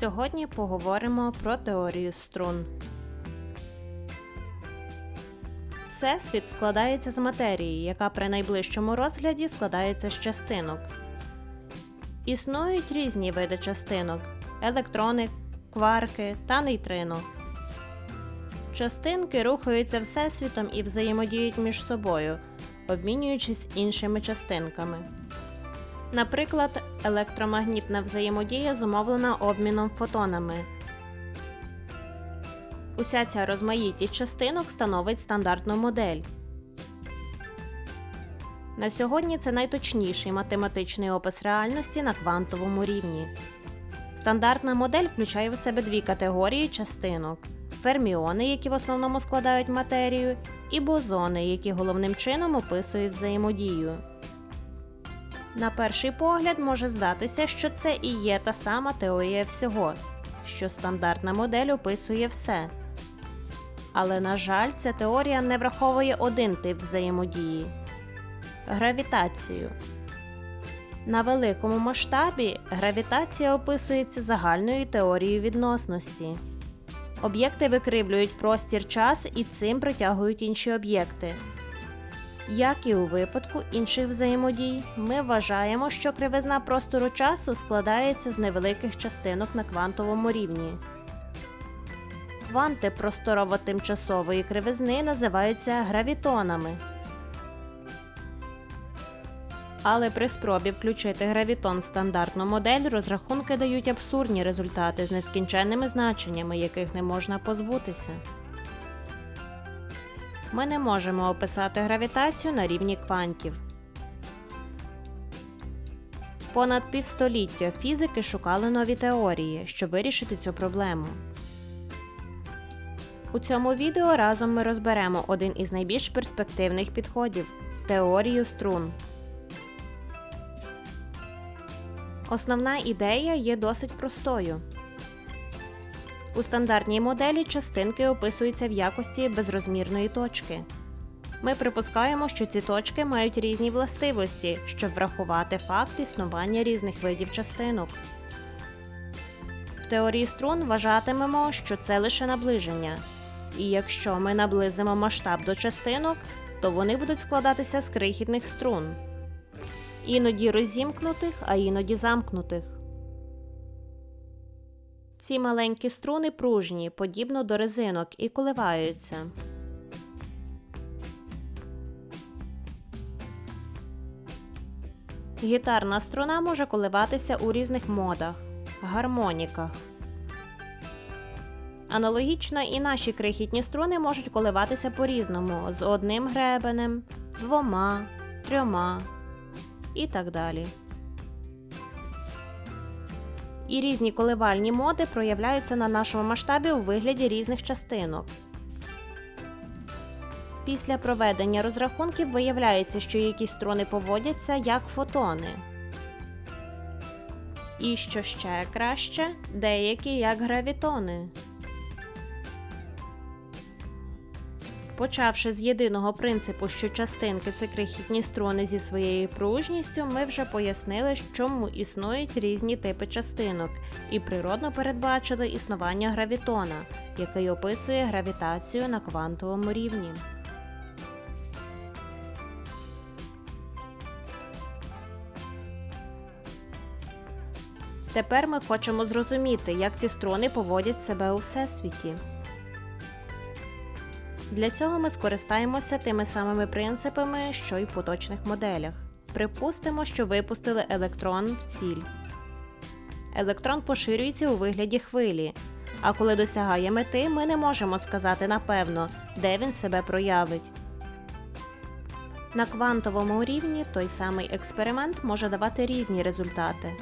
Сьогодні поговоримо про теорію струн. Всесвіт складається з матерії, яка при найближчому розгляді складається з частинок. Існують різні види частинок електрони, кварки та нейтрино. Частинки рухаються всесвітом і взаємодіють між собою, обмінюючись іншими частинками. Наприклад, електромагнітна взаємодія зумовлена обміном фотонами. Уся ця розмаїтість частинок становить стандартну модель. На сьогодні це найточніший математичний опис реальності на квантовому рівні. Стандартна модель включає в себе дві категорії частинок: ферміони, які в основному складають матерію, і бозони, які головним чином описують взаємодію. На перший погляд може здатися, що це і є та сама теорія всього, що стандартна модель описує все. Але, на жаль, ця теорія не враховує один тип взаємодії гравітацію. На великому масштабі гравітація описується загальною теорією відносності. Об'єкти викривлюють простір час і цим притягують інші об'єкти. Як і у випадку інших взаємодій, ми вважаємо, що кривизна простору часу складається з невеликих частинок на квантовому рівні. Кванти просторово-тимчасової кривизни називаються гравітонами. Але при спробі включити гравітон в стандартну модель розрахунки дають абсурдні результати з нескінченними значеннями, яких не можна позбутися. Ми не можемо описати гравітацію на рівні квантів. Понад півстоліття фізики шукали нові теорії, щоб вирішити цю проблему. У цьому відео разом ми розберемо один із найбільш перспективних підходів теорію струн. Основна ідея є досить простою. У стандартній моделі частинки описуються в якості безрозмірної точки. Ми припускаємо, що ці точки мають різні властивості, щоб врахувати факт існування різних видів частинок. В теорії струн вважатимемо, що це лише наближення. І якщо ми наблизимо масштаб до частинок, то вони будуть складатися з крихітних струн, іноді розімкнутих, а іноді замкнутих. Ці маленькі струни пружні, подібно до резинок, і коливаються. Гітарна струна може коливатися у різних модах гармоніках. Аналогічно і наші крихітні струни можуть коливатися по-різному з одним гребенем, двома, трьома і так далі. І різні коливальні моди проявляються на нашому масштабі у вигляді різних частинок. Після проведення розрахунків виявляється, що якісь струни поводяться як фотони. І що ще краще, деякі як гравітони. Почавши з єдиного принципу, що частинки це крихітні струни зі своєю пружністю, ми вже пояснили, чому існують різні типи частинок, і природно передбачили існування гравітона, який описує гравітацію на квантовому рівні. Тепер ми хочемо зрозуміти, як ці струни поводять себе у всесвіті. Для цього ми скористаємося тими самими принципами, що й в поточних моделях. Припустимо, що випустили електрон в ціль. Електрон поширюється у вигляді хвилі, а коли досягає мети, ми не можемо сказати напевно, де він себе проявить. На квантовому рівні той самий експеримент може давати різні результати.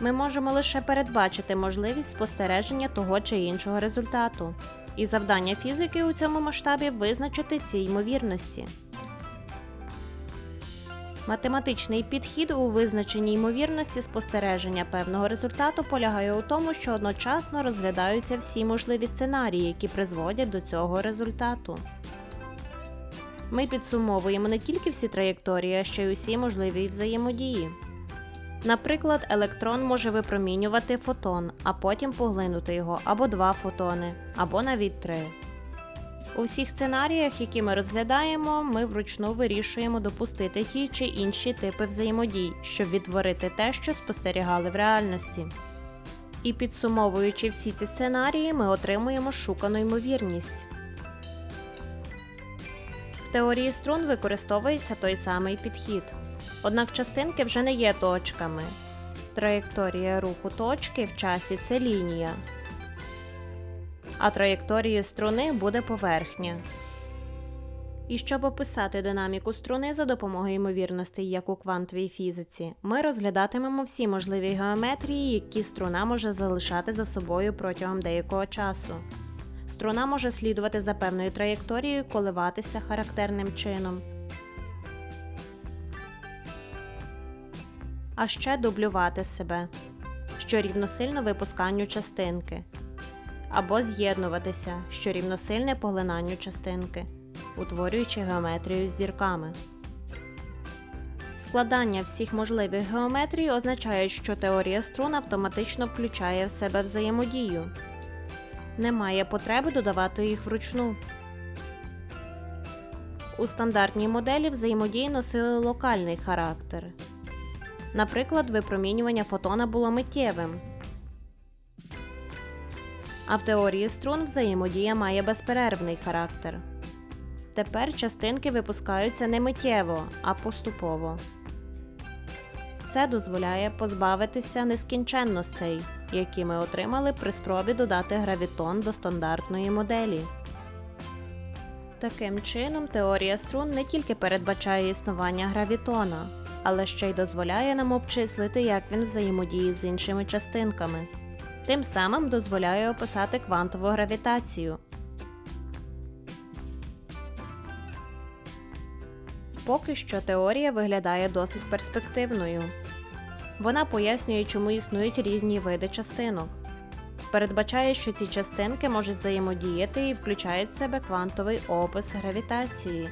Ми можемо лише передбачити можливість спостереження того чи іншого результату. І завдання фізики у цьому масштабі визначити ці ймовірності. Математичний підхід у визначенні ймовірності спостереження певного результату полягає у тому, що одночасно розглядаються всі можливі сценарії, які призводять до цього результату. Ми підсумовуємо не тільки всі траєкторії, а ще й усі можливі взаємодії. Наприклад, електрон може випромінювати фотон, а потім поглинути його або два фотони, або навіть три. У всіх сценаріях, які ми розглядаємо, ми вручну вирішуємо допустити ті чи інші типи взаємодій, щоб відтворити те, що спостерігали в реальності. І підсумовуючи всі ці сценарії, ми отримуємо шукану ймовірність. В теорії струн використовується той самий підхід. Однак частинки вже не є точками. Траєкторія руху точки в часі це лінія, а траєкторією струни буде поверхня. І щоб описати динаміку струни за допомогою ймовірностей, як у квантовій фізиці, ми розглядатимемо всі можливі геометрії, які струна може залишати за собою протягом деякого часу. Струна може слідувати за певною траєкторією, коливатися характерним чином. А ще дублювати себе, що рівносильно випусканню частинки, або з'єднуватися, що рівносильне поглинанню частинки, утворюючи геометрію з зірками. Складання всіх можливих геометрій означає, що теорія струн автоматично включає в себе взаємодію. Немає потреби додавати їх вручну. У стандартній моделі взаємодії носили локальний характер. Наприклад, випромінювання фотона було миттєвим. А в теорії струн взаємодія має безперервний характер. Тепер частинки випускаються не миттєво, а поступово. Це дозволяє позбавитися нескінченностей, які ми отримали при спробі додати гравітон до стандартної моделі. Таким чином, теорія струн не тільки передбачає існування гравітона, але ще й дозволяє нам обчислити, як він взаємодіє з іншими частинками. Тим самим дозволяє описати квантову гравітацію. Поки що теорія виглядає досить перспективною. Вона пояснює, чому існують різні види частинок. Передбачає, що ці частинки можуть взаємодіяти і включають в себе квантовий опис гравітації.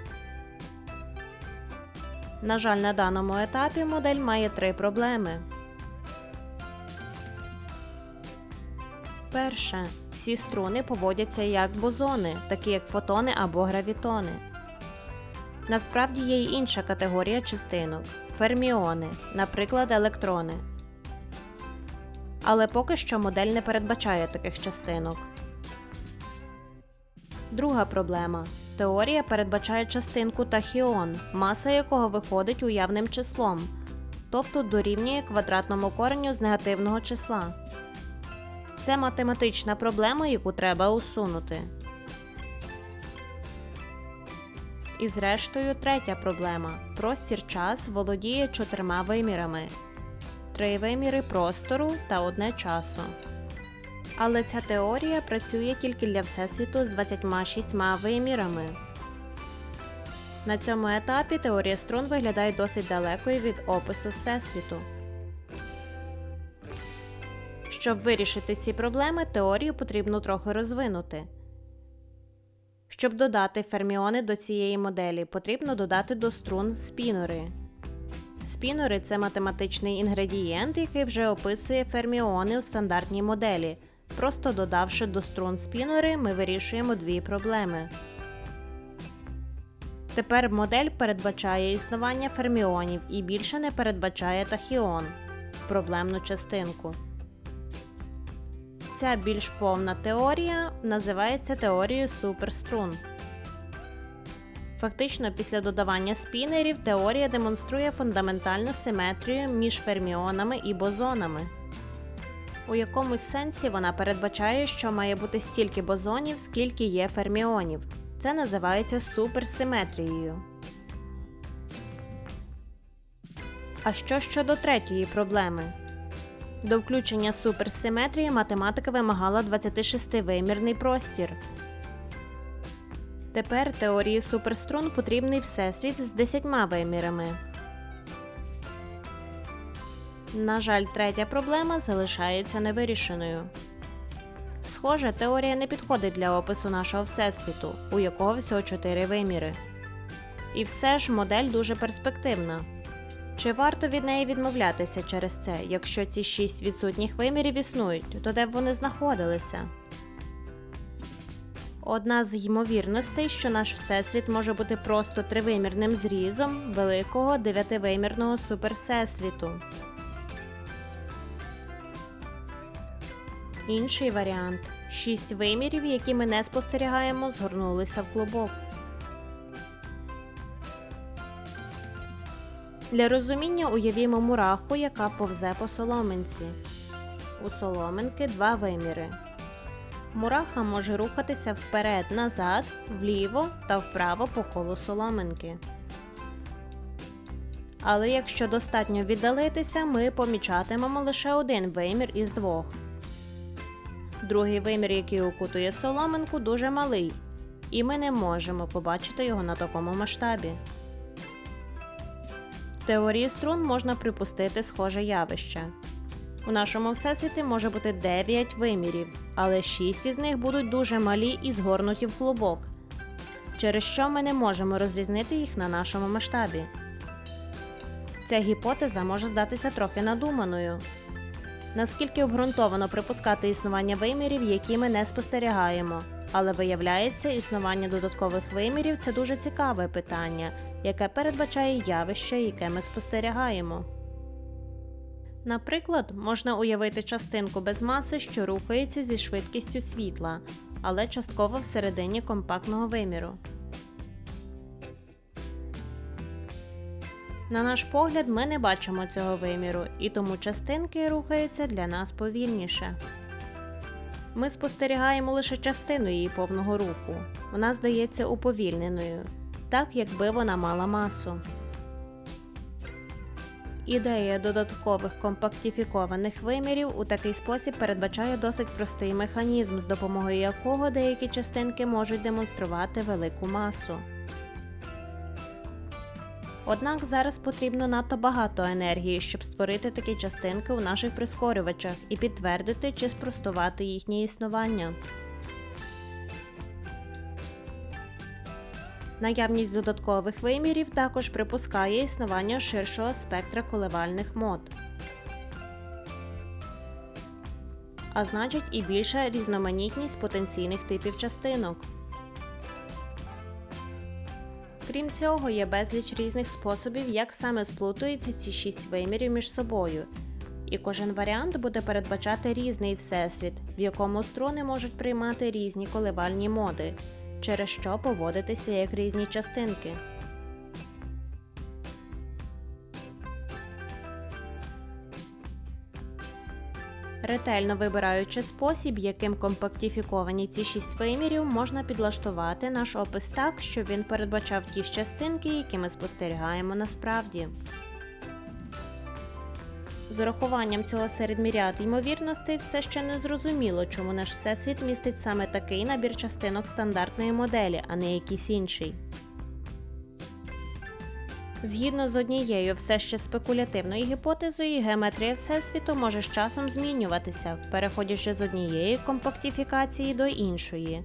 На жаль, на даному етапі модель має три проблеми. Перше. Всі струни поводяться як бозони, такі як фотони або гравітони. Насправді є й інша категорія частинок ферміони, наприклад, електрони. Але поки що модель не передбачає таких частинок. Друга проблема. Теорія передбачає частинку тахіон, маса якого виходить уявним числом, тобто дорівнює квадратному коренню з негативного числа. Це математична проблема, яку треба усунути. І зрештою, третя проблема. Простір час володіє чотирма вимірами: три виміри простору та одне часу. Але ця теорія працює тільки для Всесвіту з 26 вимірами. На цьому етапі теорія струн виглядає досить далекою від опису Всесвіту. Щоб вирішити ці проблеми, теорію потрібно трохи розвинути. Щоб додати ферміони до цієї моделі, потрібно додати до струн спінори. Спінори це математичний інгредієнт, який вже описує ферміони в стандартній моделі. Просто додавши до струн спінори, ми вирішуємо дві проблеми. Тепер модель передбачає існування ферміонів і більше не передбачає тахіон проблемну частинку. Ця більш повна теорія називається теорією суперструн. Фактично, після додавання спінерів теорія демонструє фундаментальну симетрію між ферміонами і бозонами. У якомусь сенсі вона передбачає, що має бути стільки бозонів, скільки є ферміонів. Це називається суперсиметрією. А що щодо третьої проблеми? До включення суперсиметрії математика вимагала 26-вимірний простір. Тепер теорії суперструн потрібний всесвіт з 10 вимірами. На жаль, третя проблема залишається невирішеною. Схоже, теорія не підходить для опису нашого всесвіту, у якого всього 4 виміри. І все ж модель дуже перспективна. Чи варто від неї відмовлятися через це, якщо ці шість відсутніх вимірів існують, то де б вони знаходилися? Одна з ймовірностей, що наш всесвіт може бути просто тривимірним зрізом великого дев'ятивимірного супервсесвіту. Інший варіант шість вимірів, які ми не спостерігаємо, згорнулися в клубок. Для розуміння уявімо мураху, яка повзе по соломинці. У соломинки два виміри. Мураха може рухатися вперед, назад, вліво та вправо по колу соломинки. Але якщо достатньо віддалитися, ми помічатимемо лише один вимір із двох. Другий вимір, який окутує соломинку, дуже малий, і ми не можемо побачити його на такому масштабі. В теорії струн можна припустити схоже явище. У нашому всесвіті може бути 9 вимірів, але 6 із них будуть дуже малі і згорнуті в клубок, через що ми не можемо розрізнити їх на нашому масштабі. Ця гіпотеза може здатися трохи надуманою. Наскільки обґрунтовано припускати існування вимірів, які ми не спостерігаємо, але виявляється, існування додаткових вимірів це дуже цікаве питання, яке передбачає явище, яке ми спостерігаємо. Наприклад, можна уявити частинку без маси, що рухається зі швидкістю світла, але частково всередині компактного виміру. На наш погляд, ми не бачимо цього виміру, і тому частинки рухаються для нас повільніше. Ми спостерігаємо лише частину її повного руху. Вона здається уповільненою, так якби вона мала масу. Ідея додаткових компактифікованих вимірів у такий спосіб передбачає досить простий механізм, з допомогою якого деякі частинки можуть демонструвати велику масу. Однак зараз потрібно надто багато енергії, щоб створити такі частинки у наших прискорювачах і підтвердити чи спростувати їхнє існування. Наявність додаткових вимірів також припускає існування ширшого спектра коливальних мод, а значить і більша різноманітність потенційних типів частинок. Крім цього, є безліч різних способів, як саме сплутуються ці шість вимірів між собою, і кожен варіант буде передбачати різний всесвіт, в якому струни можуть приймати різні коливальні моди, через що поводитися як різні частинки. Ретельно вибираючи спосіб, яким компактифіковані ці шість вимірів, можна підлаштувати наш опис так, щоб він передбачав ті ж частинки, які ми спостерігаємо насправді. З урахуванням цього серед міряд ймовірностей все ще не зрозуміло, чому наш всесвіт містить саме такий набір частинок стандартної моделі, а не якийсь інший. Згідно з однією все ще спекулятивною гіпотезою, геометрія Всесвіту може з часом змінюватися, переходячи з однієї компактифікації до іншої,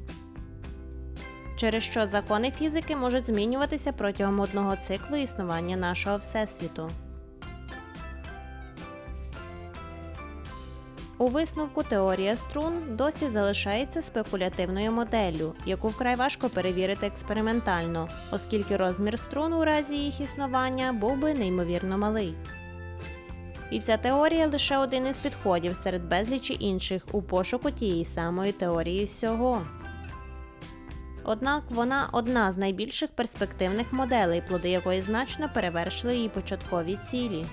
через що закони фізики можуть змінюватися протягом одного циклу існування нашого Всесвіту. У висновку теорія струн досі залишається спекулятивною моделлю, яку вкрай важко перевірити експериментально, оскільки розмір струн у разі їх існування був би неймовірно малий. І ця теорія лише один із підходів серед безлічі інших у пошуку тієї самої теорії всього. Однак вона одна з найбільших перспективних моделей, плоди якої значно перевершили її початкові цілі.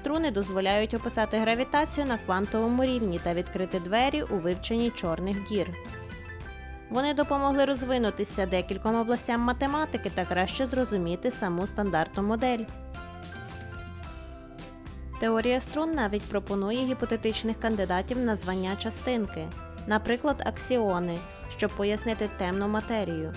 Струни дозволяють описати гравітацію на квантовому рівні та відкрити двері у вивченні чорних дір. Вони допомогли розвинутися декільком областям математики та краще зрозуміти саму стандартну модель. Теорія струн навіть пропонує гіпотетичних кандидатів на звання частинки, наприклад, аксіони, щоб пояснити темну матерію.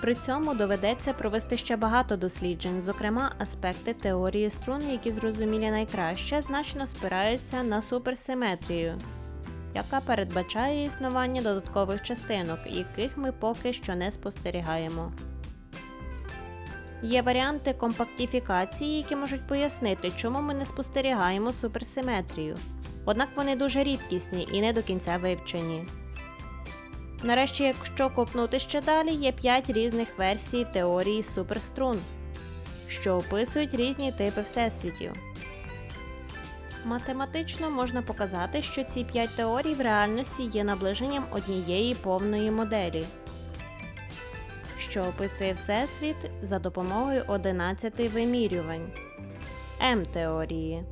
При цьому доведеться провести ще багато досліджень, зокрема, аспекти теорії струн, які зрозумілі найкраще, значно спираються на суперсиметрію, яка передбачає існування додаткових частинок, яких ми поки що не спостерігаємо. Є варіанти компактифікації, які можуть пояснити, чому ми не спостерігаємо суперсиметрію. Однак вони дуже рідкісні і не до кінця вивчені. Нарешті, якщо копнути ще далі, є 5 різних версій теорії суперструн, що описують різні типи всесвітів. Математично можна показати, що ці 5 теорій в реальності є наближенням однієї повної моделі, що описує Всесвіт за допомогою 11 вимірювань М-теорії.